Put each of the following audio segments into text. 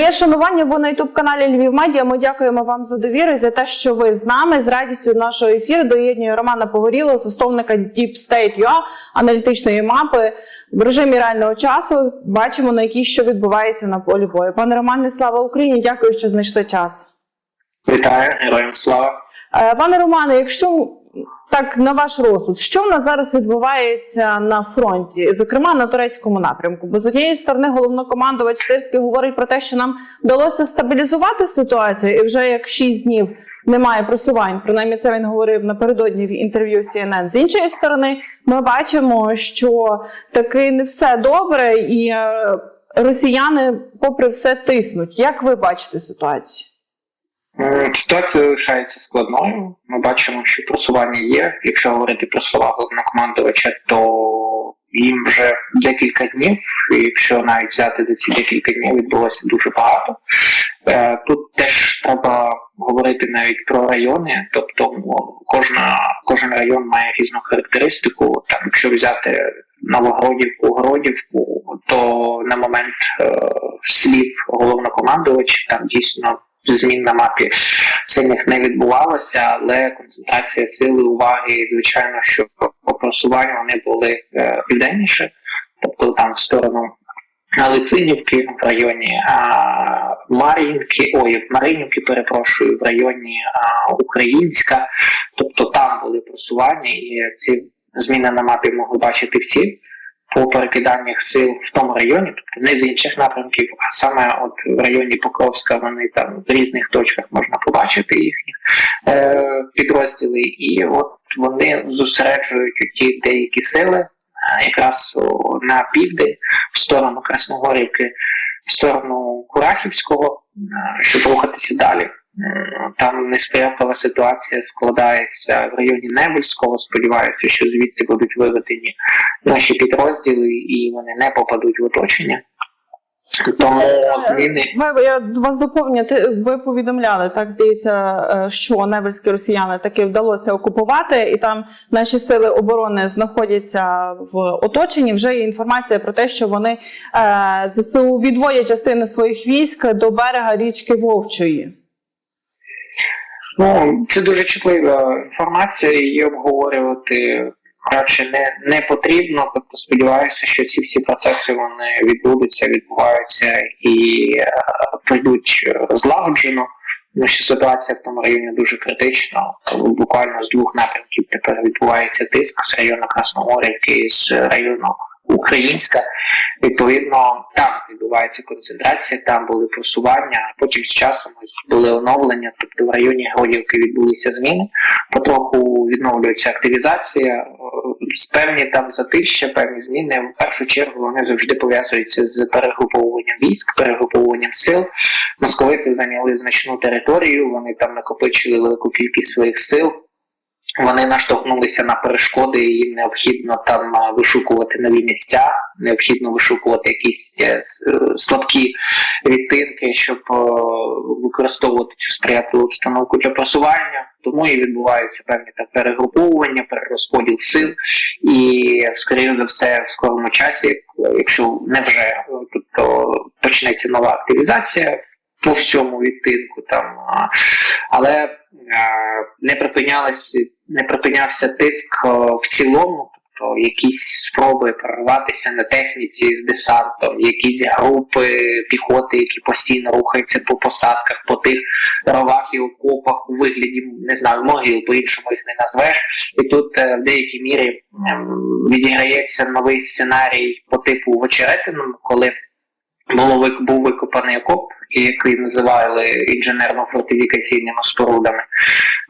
Моє шанування ви на ютуб каналі Львів Медіа. Ми дякуємо вам за довіру і за те, що ви з нами з радістю нашого ефіру доєднує Романа Погорілого, засновника Deep State UA, аналітичної мапи в режимі реального часу. Бачимо на якій що відбувається на полі бою. Пане Романе, слава Україні! Дякую, що знайшли час. Вітаю, героям слава. Е, Пане Романе, якщо так на ваш розсуд, що в нас зараз відбувається на фронті, зокрема на турецькому напрямку? Бо з однієї сторони головнокомандувач Сирський говорить про те, що нам вдалося стабілізувати ситуацію, і вже як 6 днів немає просувань. Принаймні, це він говорив напередодні в інтерв'ю CNN. З іншої сторони, ми бачимо, що таки не все добре, і е, росіяни, попри все, тиснуть. Як ви бачите ситуацію? Ситуація залишається складною. Ми бачимо, що просування є. Якщо говорити про слова головнокомандувача, то їм вже декілька днів, і якщо навіть взяти за ці декілька днів, відбулося дуже багато. Е, Тут теж треба говорити навіть про райони, тобто кожна, кожен район має різну характеристику. Там, якщо взяти Новогродівку, Гродівку, то на момент е, слів головнокомандувача там дійсно змін на мапі сильних не відбувалося, але концентрація сили, уваги, звичайно, що по просуванню вони були е, південніше, тобто там в сторону Галицинівки в районі а, Мар'їнки, ой, Маринівки, перепрошую, в районі а, Українська, тобто там були просування, і ці зміни на мапі могли бачити всі по перекиданнях сил в тому районі, тобто не з інших напрямків, а саме от в районі Покровська вони там в різних точках можна побачити їхні е, підрозділи, і от вони зосереджують ті деякі сили е, якраз на південь, в сторону Красногорівки, в сторону Курахівського, е, щоб рухатися далі. Там несприятлива ситуація складається в районі Невельського. Сподіваюся, що звідти будуть виведені наші підрозділи і вони не попадуть в оточення. Тому зміни Ви я вас доповню. Ти ви повідомляли так. Здається, е, що невельські росіяни таки вдалося окупувати, і там наші сили оборони знаходяться в оточенні. Вже є інформація про те, що вони е, зсу відводять частину своїх військ до берега річки Вовчої. Ну, це дуже чутлива інформація, її обговорювати радше не, не потрібно. Тобто сподіваюся, що ці всі процеси вони відбудуться, відбуваються і е, пройдуть е, злагоджено. Тому що ситуація в тому районі дуже критична. Буквально з двох напрямків тепер відбувається тиск з району Красногорівки і з району Українська. Відповідно, там відбувається концентрація, там були просування, а потім з часом були оновлення. Тобто в районі Гродівки відбулися зміни, потроху відновлюється активізація, е, певні там затища, певні зміни. В першу чергу вони завжди пов'язуються з перегруповуванням військ, перегруповуванням сил. Московити зайняли значну територію, вони там накопичили велику кількість своїх сил. Вони наштовхнулися на перешкоди, і їм необхідно там вишукувати нові місця, необхідно вишукувати якісь е, е, слабкі відтинки, щоб е, використовувати цю сприятливу обстановку для просування. Тому і відбуваються певні там перегруповування, перерозподіл сил, і скоріше за все, в скорому часі, е, якщо не вже е, то почнеться нова активізація по всьому відтинку там. Але е, не припинялися, не припинявся тиск е, в цілому, тобто якісь спроби прорватися на техніці з десантом, якісь групи піхоти, які постійно рухаються по посадках, по тих ровах і окопах у вигляді не знаю, могил, по-іншому їх не назвеш. І тут е, в деякій мірі ем, відіграється новий сценарій по типу в очеретиному, коли було був викопаний окоп, який називали інженерно-фортифікаційними спорудами.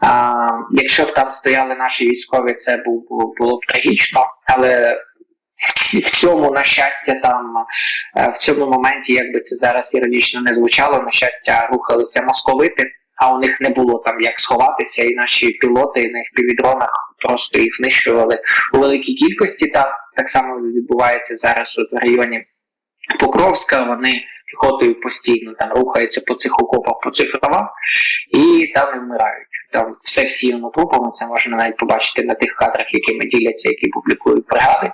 А, якщо б там стояли наші військові, це було, було б трагічно, але в цьому, на щастя, там е, в цьому моменті, якби це зараз іронічно не звучало, на щастя, рухалися московити, а у них не було там як сховатися, і наші пілоти на півдронах просто їх знищували у великій кількості. Там так само відбувається зараз от в районі Покровська. Вони піхотою постійно там рухаються по цих окопах, по цих ровах, і там вмирають. Там все всіяно трупами, це можна навіть побачити на тих кадрах, якими діляться, які публікують бригади.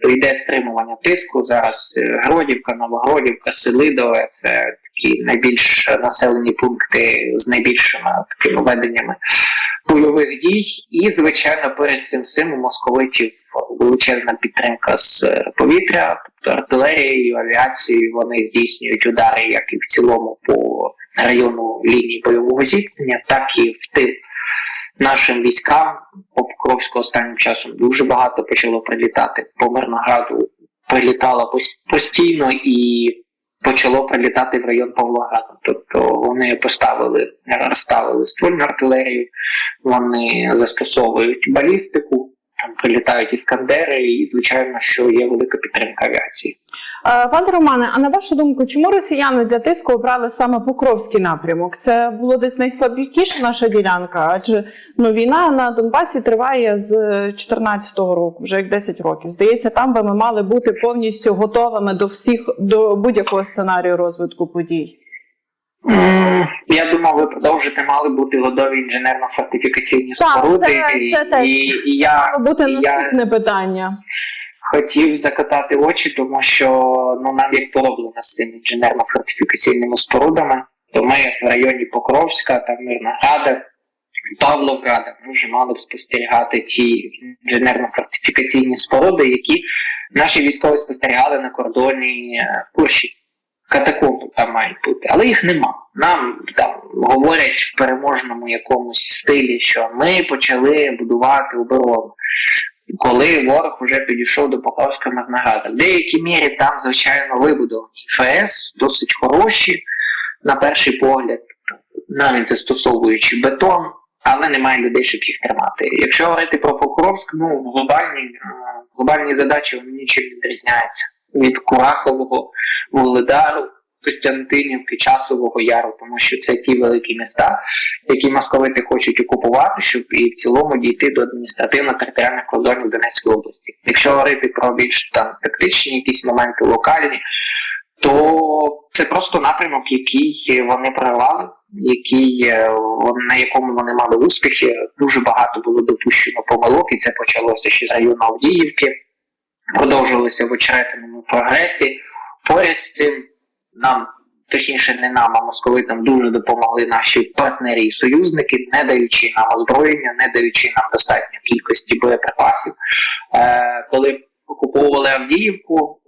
То йде стримування тиску. Зараз е, Гродівка, Новогродівка, Селидове це такі найбільш населені пункти з найбільшими такими веденнями бойових дій. І, звичайно, перед цим всім у московитів величезна підтримка з е, повітря, тобто артилерією, авіацією. Вони здійснюють удари як і в цілому по району лінії бойового зіткнення, так і в тил нашим військам. По Покровську останнім часом дуже багато почало прилітати. По Мирнограду прилітало постійно і почало прилітати в район Павлограда. Тобто вони поставили, розставили ствольну артилерію, вони застосовують балістику, там прилітають іскандери, і звичайно, що є велика підтримка авіації. Е, Пане Романе, а на вашу думку, чому росіяни для тиску обрали саме Покровський напрямок? Це було десь найслабкіша наша ділянка, адже ну, війна на Донбасі триває з 2014 року, вже як 10 років. Здається, там би ми мали бути повністю готовими до всіх до будь-якого сценарію розвитку подій. Я думав, ви продовжите мали бути готові інженерно-фортифікаційні Так, споруди, це- і, це теж. і, і я, Мало бути і я питання. хотів закатати очі, тому що ну нам як пороблено з цими інженерно-фортифікаційними спорудами, то ми в районі Покровська, там Мирнограда, Павловграда, ми вже мали б спостерігати ті інженерно-фортифікаційні споруди, які наші військові спостерігали на кордоні е, в Польщі. Катакомби там мають бути, але їх нема. Нам там говорять в переможному якомусь стилі, що ми почали будувати оборону коли ворог вже підійшов до Покровського Мирнограда. В деякій мірі там, звичайно, вибудовані ФС, досить хороші, на перший погляд, навіть застосовуючи бетон, але немає людей, щоб їх тримати. Якщо говорити про Покровськ, ну глобальні, е, глобальні задачі вони нічим не відрізняються від Курахового, Володару. Костянтинівки, Часового Яру, тому що це ті великі міста, які московити хочуть окупувати, щоб і в цілому дійти до адміністративно-територіальних кордонів Донецької області. Якщо говорити про більш там тактичні якісь моменти локальні, то це просто напрямок, який вони прорвали, який е, на якому вони мали успіхи. Дуже багато було допущено помилок, і це почалося ще з району Авдіївки, продовжувалося в очеретиному прогресі. Поряд з цим нам, точніше, не нам, а московитам дуже допомогли наші партнери і союзники, не даючи нам озброєння, не даючи нам достатньо кількості боєприпасів. Е, коли окуповували Авдіївку,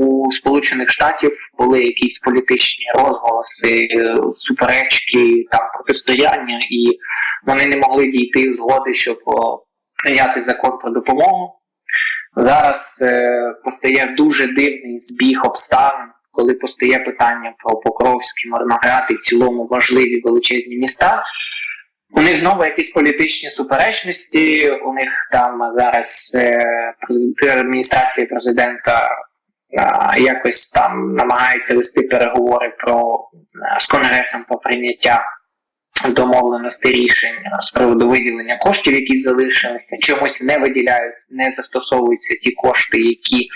у Сполучених Штатів були якісь політичні розголоси, е, суперечки, там протистояння, і вони не могли дійти згоди, щоб прийняти закон про допомогу. Зараз е, постає дуже дивний збіг обставин, коли постає питання про Покровський, Мирноград і в цілому важливі величезні міста. У них знову якісь політичні суперечності. У них там зараз е, адміністрація президента е, якось там намагається вести переговори про е, з конгресом про прийняття домовленостей рішень з приводу виділення коштів, які залишилися, чомусь не виділяються, не застосовуються ті кошти, які,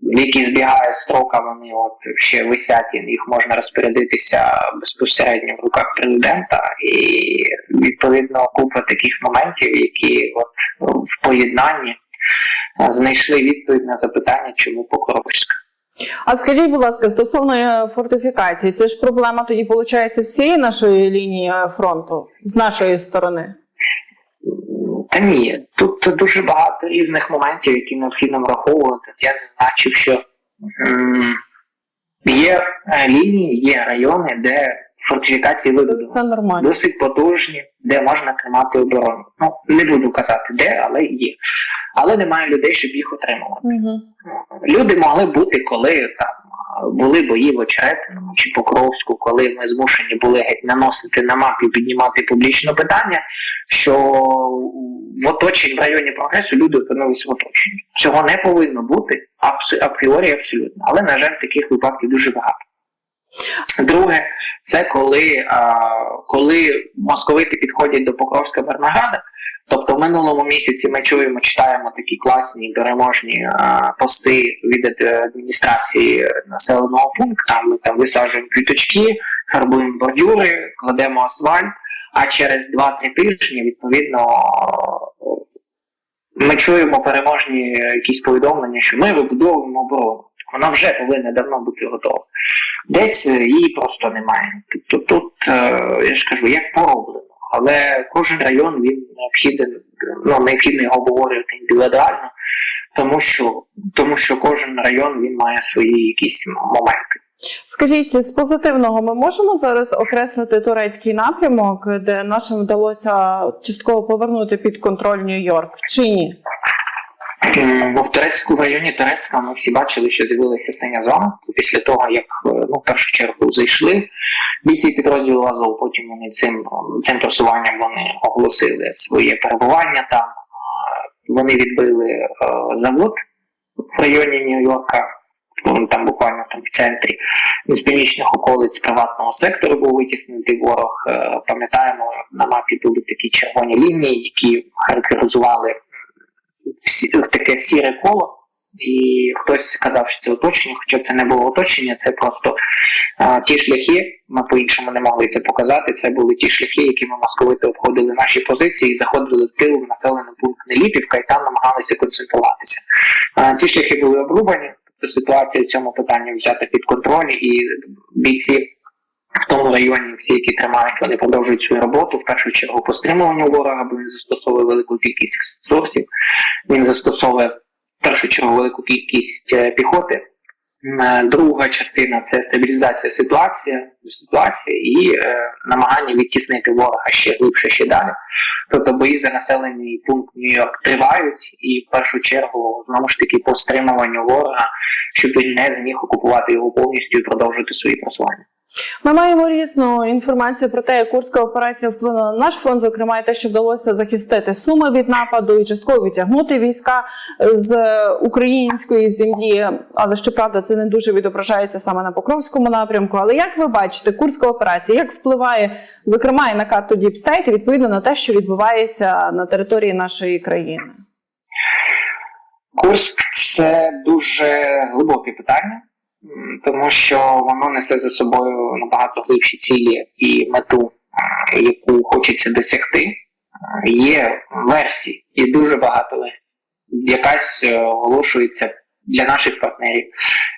які збігають строка, вони от ще висять, їх можна розпорядитися безпосередньо в руках президента. І відповідно купа таких моментів, які от в поєднанні знайшли відповідь на запитання, чому Покровська. А скажіть, будь ласка, стосовно е, фортифікації, це ж проблема тоді виходить всієї нашої лінії е, фронту з нашої сторони. Та ні, тут дуже багато різних моментів, які необхідно враховувати. Я зазначив, що лінії, є райони, де фортифікації вибудовані. Це нормально. Досить потужні, де можна тримати оборону. Ну, не буду казати де, але є. Але немає людей, щоб їх отримувати. Угу. Люди могли бути, коли там були бої в Очеретиному чи Покровську, коли ми змушені були геть наносити на мапі, піднімати публічно питання, що в оточенні в районі прогресу люди опинилися в оточенні. Цього не повинно бути апріорі абсолютно. Але, на жаль, таких випадків дуже багато. Друге, це коли, а, коли московити підходять до Покровська Бернаграда. Тобто в минулому місяці ми чуємо, читаємо такі класні переможні а, пости від е, адміністрації населеного пункту. Ми там висаджуємо квіточки, фарбуємо бордюри, кладемо асфальт. А через 2-3 тижні відповідно ми чуємо переможні якісь повідомлення, що ми вибудовуємо оборону. Вона вже повинна давно бути готова. Десь е, її просто немає. Тобто тут, е, я ж кажу, як пороблено. Але кожен район він необхіден, ну необхідно його обговорювати індивідуально, тому що, тому що кожен район він має свої якісь моменти. Скажіть, з позитивного ми можемо зараз окреслити турецький напрямок, де нашим вдалося частково повернути під контроль Нью-Йорк, чи ні? Бо в Турецьку в районі Турецька ми всі бачили, що з'явилася синя зона. Після того, як е, ну, в першу чергу зайшли бійці підрозділу Азов, потім вони цим, цим просуванням вони оголосили своє перебування там. Вони відбили е, завод в районі Нью-Йорка, ну, там буквально там в центрі з північних околиць приватного сектору був витіснений ворог. Е, Пам'ятаємо, на мапі були такі червоні лінії, які характеризували всі- таке сіре коло. І хтось сказав, що це оточення, хоча це не було оточення, це просто а, ті шляхи, ми по-іншому не могли це показати. Це були ті шляхи, якими московити обходили наші позиції і заходили в тил в населений пункт Неліпівка і там намагалися концентруватися. А, ці шляхи були обрубані, тобто ситуація в цьому питанні взята під контроль, і бійці в тому районі, всі, які тримають, вони продовжують свою роботу. В першу чергу по стримуванню ворога, бо він застосовує велику кількість ресурсів. Він застосовує в першу чергу велику кількість е, піхоти. Е, Друга частина це стабілізація ситуації, ситуації і е, намагання відтіснити ворога ще глибше, ще далі. Тобто бої за населений пункт Нью-Йорк тривають, і в першу чергу знову ж таки по стримуванню ворога, щоб він не зміг окупувати його повністю і продовжувати свої просування. Ми маємо різну інформацію про те, як курська операція вплинула на наш фронт, зокрема і те, що вдалося захистити суми від нападу і частково відтягнути війська з української землі. Але щоправда, це не дуже відображається саме на Покровському напрямку. Але як ви бачите, курська операція як впливає, зокрема, і на карту Діпстейт, і відповідно на те, що відбувається на території нашої країни? Курск це дуже глибоке питання, тому що воно несе за собою набагато глибші цілі і мету, яку хочеться досягти. Є версії, і дуже багато версій. Якась е, оголошується для наших партнерів,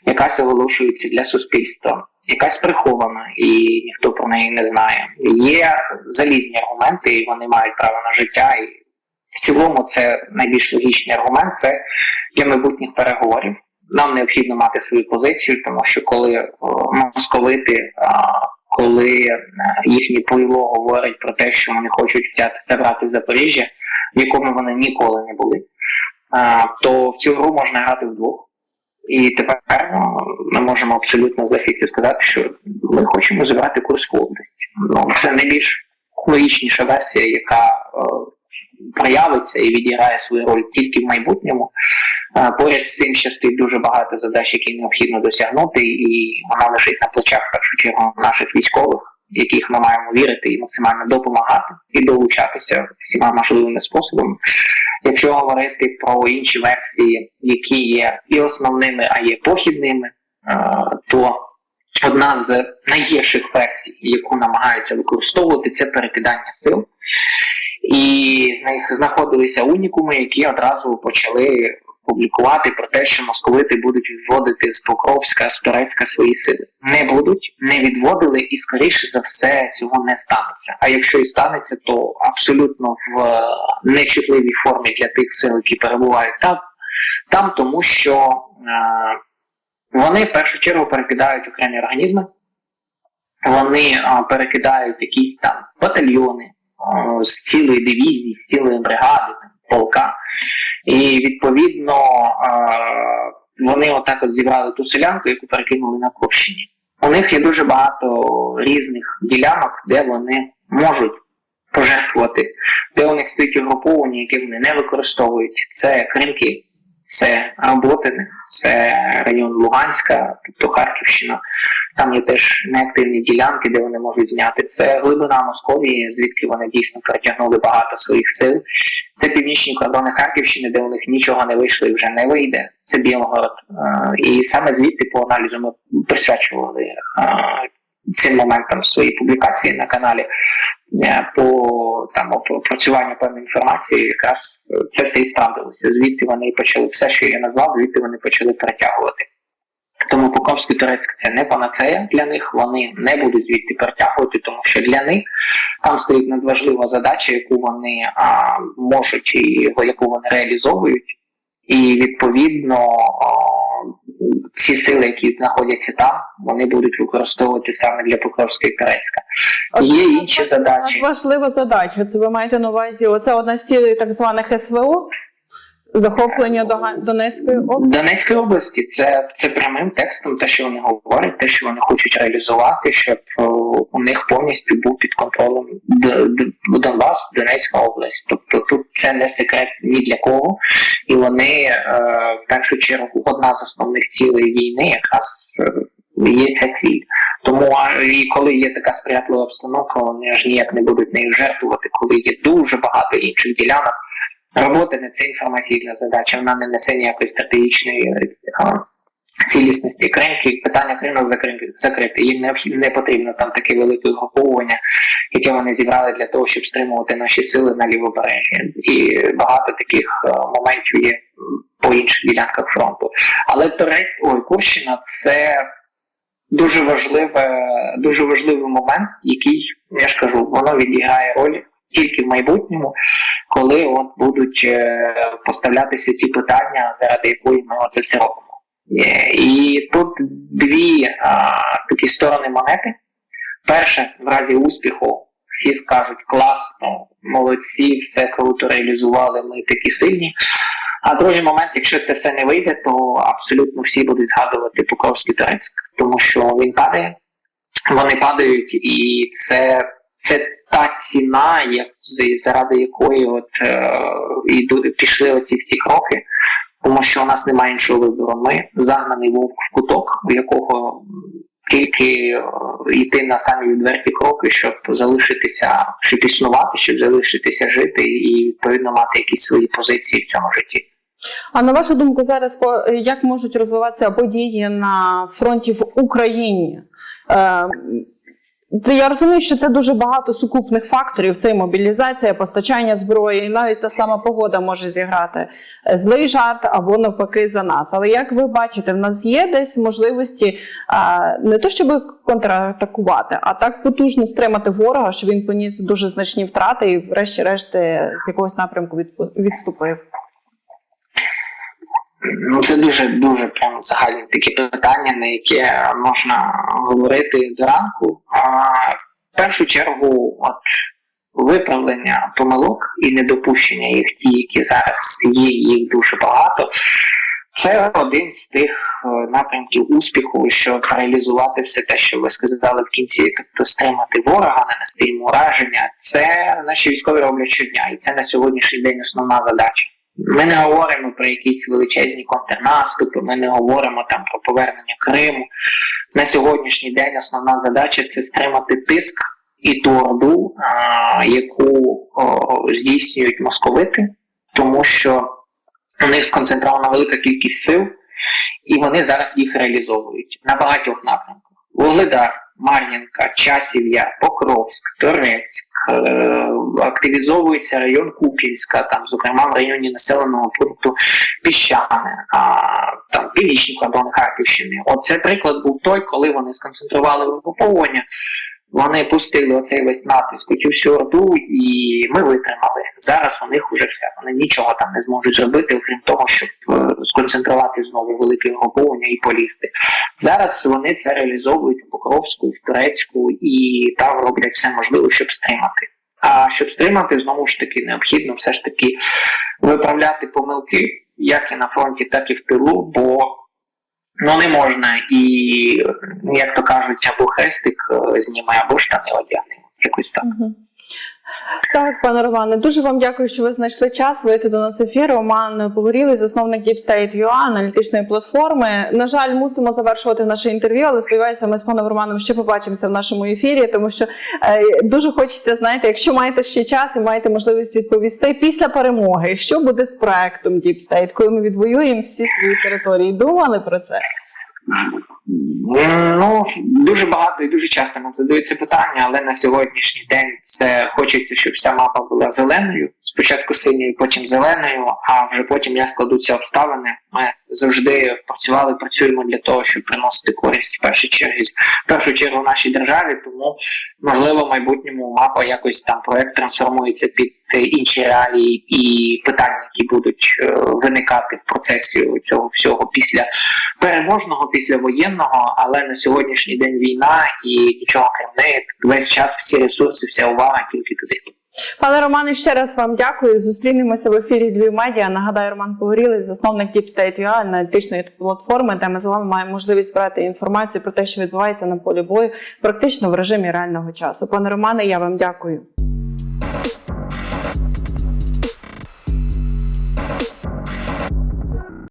якась оголошується для суспільства, якась прихована, і ніхто про неї не знає. Є залізні аргументи, і вони мають право на життя. І в цілому це найбільш логічний аргумент. Це для майбутніх переговорів. Нам необхідно мати свою позицію, тому що коли московити, коли е, їхнє пойло говорить про те, що вони хочуть взяти забрати Запоріжжя, в якому вони ніколи не були, то в цю гру можна грати вдвох. І тепер ми можемо абсолютно з легкістю сказати, що ми хочемо забрати Курську область. Ну, це найбільш логічніша версія, яка е, проявиться і відіграє свою роль тільки в майбутньому. Е, Поряд з цим ще стоїть дуже багато задач, які необхідно досягнути, і вона лежить на плечах в першу чергу наших військових, яких ми маємо вірити і максимально допомагати і долучатися всіма можливими способами. Якщо говорити про інші версії, які є і основними, а є похідними, е, то одна з найгірших версій, яку намагаються використовувати, це перекидання сил. І з них знаходилися унікуми, які одразу почали публікувати про те, що московити будуть відводити з Покровська, з Турецька свої сили. Не будуть, не відводили, і скоріше за все цього не станеться. А якщо і станеться, то абсолютно в е, нечутливій формі для тих сил, які перебувають там, там тому що е, вони в першу чергу перекидають окремі організми, вони е, перекидають якісь там батальйони з цілої дивізії, з цілої бригади, полка. І відповідно е, вони отак от зібрали ту селянку, яку перекинули на Курщині. У них є дуже багато різних ділянок, де вони можуть пожертвувати, де у них стоїть угруповання, які вони не використовують. Це Кримки, це Роботине, це район Луганська, тобто Харківщина. Там є теж неактивні ділянки, де вони можуть зняти. Це глибина Московії, звідки вони дійсно перетягнули багато своїх сил. Це північні кордони Харківщини, де у них нічого не вийшло і вже не вийде. Це Білгород. Е, І саме звідти по аналізу ми присвячували е, цим моментом в своїй публікації на каналі е, по там опрацюванню певної інформації, якраз е, це все і справдилося. Звідти вони почали все, що я назвав, звідти вони почали перетягувати. Тому Покровський Турецьк це не панацея для них. Вони не будуть звідти перетягувати, тому що для них там стоїть надважлива задача, яку вони а, можуть і яку вони реалізовують, і відповідно а, ці сили, які знаходяться там, вони будуть використовувати саме для Покровської Турецька. Є інші задачі. Важлива задача. Це ви маєте на увазі? Оце одна з цілей так званих СВО. Захоплення до Донецької області. Донецької області це, це прямим текстом, те, що вони говорять, те, що вони хочуть реалізувати, щоб е, у них повністю був під контролем Донбас, Донецька область. Тобто тут це не секрет ні для кого, і вони е, в першу чергу одна з основних цілей війни якраз. е, Є ця ціль, тому і коли є така сприятлива обстановка, вони аж ніяк не будуть нею жертвувати, коли є дуже багато інших ділянок, роботи не це інформаційна задача, вона не несе ніякої стратегічної а, цілісності. Кримки, питання Криму закрити. Їм необхідно не потрібно там таке велике угруповування, яке вони зібрали для того, щоб стримувати наші сили на лівобережжі. І багато таких моментів є по інших ділянках фронту. Але Торець, ой, Курщина це дуже важливе, дуже важливий момент, який, я ж кажу, воно відіграє роль тільки в майбутньому, коли от будуть е, поставлятися ті питання, заради якої ми оце все робимо. Е, І тут дві а, такі сторони монети. Перше, в разі успіху, всі скажуть класно, молодці, все круто реалізували, ми такі сильні. А другий момент, якщо це все не вийде, то абсолютно всі будуть згадувати Покровський Турецьк, тому що він падає, вони падають, і це, це та ціна, як, заради якої от, е, пішли оці всі кроки, тому що у нас немає іншого вибору. Ми загнаний вовк в куток, у якого тільки е, йти на самі відверті кроки, щоб залишитися, щоб існувати, щоб залишитися жити і відповідно мати якісь свої позиції в цьому житті. А на вашу думку, зараз як можуть розвиватися події на фронті в Україні? То я розумію, що це дуже багато сукупних факторів. Це і мобілізація, постачання зброї, і навіть та сама погода може зіграти е, злий жарт або навпаки за нас. Але як ви бачите, в нас є десь можливості не то, щоб контратакувати, а так потужно стримати ворога, щоб він поніс дуже значні втрати і, врешті-решт, е, з якогось напрямку відступив. Ну, це дуже дуже прям загальні такі питання, на яке можна говорити до ранку. А в першу чергу, от виправлення помилок і недопущення їх, ті, які зараз є, їх дуже багато. Це один з тих е, напрямків успіху, щоб реалізувати все те, що ви сказали в кінці, тобто стримати ворога, нанести йому ураження. Це наші військові роблять щодня, і це на сьогоднішній день основна задача. Ми не говоримо про якісь величезні контрнаступи, ми не говоримо там про повернення Криму. На сьогоднішній день основна задача це стримати тиск і ту орду, а, яку о, здійснюють московити, тому що у них сконцентрована велика кількість сил, і вони зараз їх реалізовують на багатьох напрямках. Вугледар, Мар'їнка, Часів'я, Покровськ, Торецьк, е, активізовується район Куп'янська, там, зокрема в районі населеного пункту Піщани, а, там північні кордони Харківщини. Оце приклад був той, коли вони сконцентрували вигруповування, вони пустили оцей весь натиск, у цю всю орду, і ми витримали. Зараз у них уже все. Вони нічого там не зможуть зробити, окрім того, щоб е, сконцентрувати знову велике вигруповання і полізти. Зараз вони це реалізовують в Покровську, в Турецьку і там роблять все можливе, щоб стримати. А щоб стримати, знову ж таки, необхідно все ж таки виправляти помилки, як і на фронті, так і в тилу, бо ну не можна і, як то кажуть, або хрестик е, зніме, або штани одягне. Якось так. Мгм. Так, пане Романе, дуже вам дякую, що ви знайшли час вийти до нас ефір. Роман Погорілий, засновник Deep State UA, аналітичної платформи. На жаль, мусимо завершувати наше інтерв'ю, але сподіваюся, ми з паном Романом ще побачимося в нашому ефірі, тому що е, дуже хочеться, знаєте, якщо маєте ще час і маєте можливість відповісти після перемоги, що буде з проектом Deep State, коли ми відвоюємо всі свої території. Думали про це? Ну, дуже багато і дуже часто нам задають це питання, але на сьогоднішній день це хочеться, щоб вся мапа була зеленою. Спочатку синьою, потім зеленою, а вже потім як складуться обставини. Ми завжди працювали, працюємо для того, щоб приносити користь в першу чергу, в першу чергу в нашій державі. Тому можливо, в майбутньому мапа якось там проект трансформується під е, інші реалії і питання, які будуть е, виникати в процесі цього всього після переможного, після воєнного, але на сьогоднішній день війна і нічого крім неї. Весь час всі ресурси, вся увага тільки туди. Пане Романе, ще раз вам дякую. Зустрінемося в ефірі Львів Медіа. Нагадаю, Роман Погорілий, засновник Deep State UA, аналітичної платформи, де ми з вами маємо можливість брати інформацію про те, що відбувається на полі бою, практично в режимі реального часу. Пане Романе, я вам дякую.